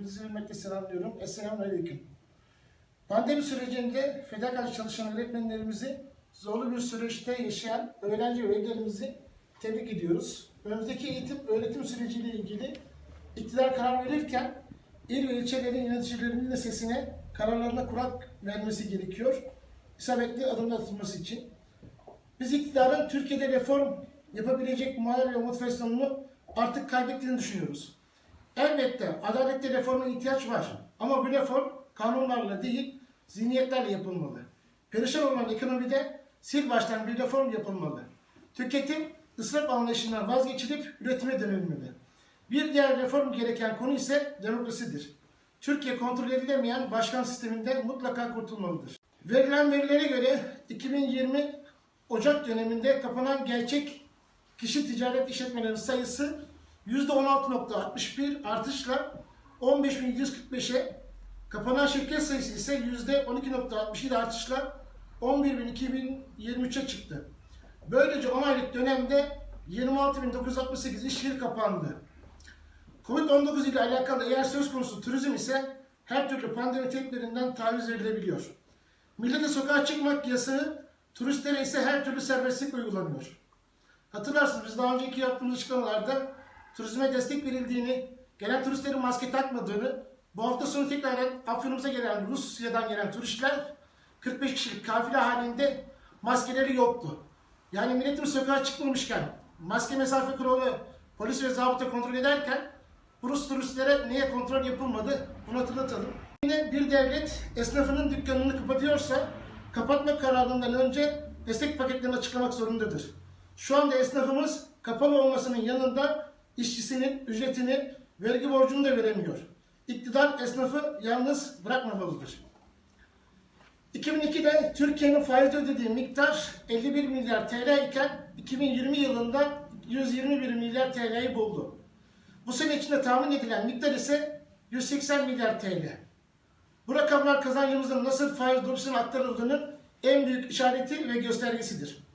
Hepinizi hürmetle selamlıyorum. Esselamu Aleyküm. Pandemi sürecinde fedakarlık çalışan öğretmenlerimizi zorlu bir süreçte yaşayan öğrenci ve tebrik ediyoruz. Önümüzdeki eğitim öğretim süreciyle ilgili iktidar karar verirken il ve ilçelerin yöneticilerinin de sesine kararlarına kulak vermesi gerekiyor. İsabetli adımlar atılması için. Biz iktidarın Türkiye'de reform yapabilecek moral ve motivasyonunu artık kaybettiğini düşünüyoruz. Elbette adalette reforma ihtiyaç var. Ama bu reform kanunlarla değil, zihniyetlerle yapılmalı. Perişan olan ekonomide sil baştan bir reform yapılmalı. Tüketim, ısraf anlayışından vazgeçilip üretime dönülmeli. Bir diğer reform gereken konu ise demokrasidir. Türkiye kontrol edilemeyen başkan sisteminden mutlaka kurtulmalıdır. Verilen verilere göre 2020 Ocak döneminde kapanan gerçek kişi ticaret işletmelerinin sayısı %16.61 artışla 15.145'e, kapanan şirket sayısı ise %12.67 artışla 11.2023'e çıktı. Böylece 10 aylık dönemde 26.968 iş yeri kapandı. Covid-19 ile alakalı eğer söz konusu turizm ise her türlü pandemi tedbirinden taviz verilebiliyor. Millete sokağa çıkmak yasağı, turistlere ise her türlü serbestlik uygulanıyor. Hatırlarsınız biz daha önceki yaptığımız açıklamalarda turizme destek verildiğini, gelen turistlerin maske takmadığını, bu hafta sonu tekrar Afyonumuza gelen Rusya'dan gelen turistler 45 kişilik kafile halinde maskeleri yoktu. Yani milletin sokağa çıkmamışken maske mesafe kuralı polis ve zabıta kontrol ederken Rus turistlere niye kontrol yapılmadı bunu hatırlatalım. Yine bir devlet esnafının dükkanını kapatıyorsa kapatma kararından önce destek paketlerini açıklamak zorundadır. Şu anda esnafımız kapalı olmasının yanında işçisinin ücretini, vergi borcunu da veremiyor. İktidar esnafı yalnız bırakmamalıdır. 2002'de Türkiye'nin faiz ödediği miktar 51 milyar TL iken 2020 yılında 121 milyar TL'yi buldu. Bu sene içinde tahmin edilen miktar ise 180 milyar TL. Bu rakamlar kazancımızın nasıl faiz dolusuna aktarıldığının en büyük işareti ve göstergesidir.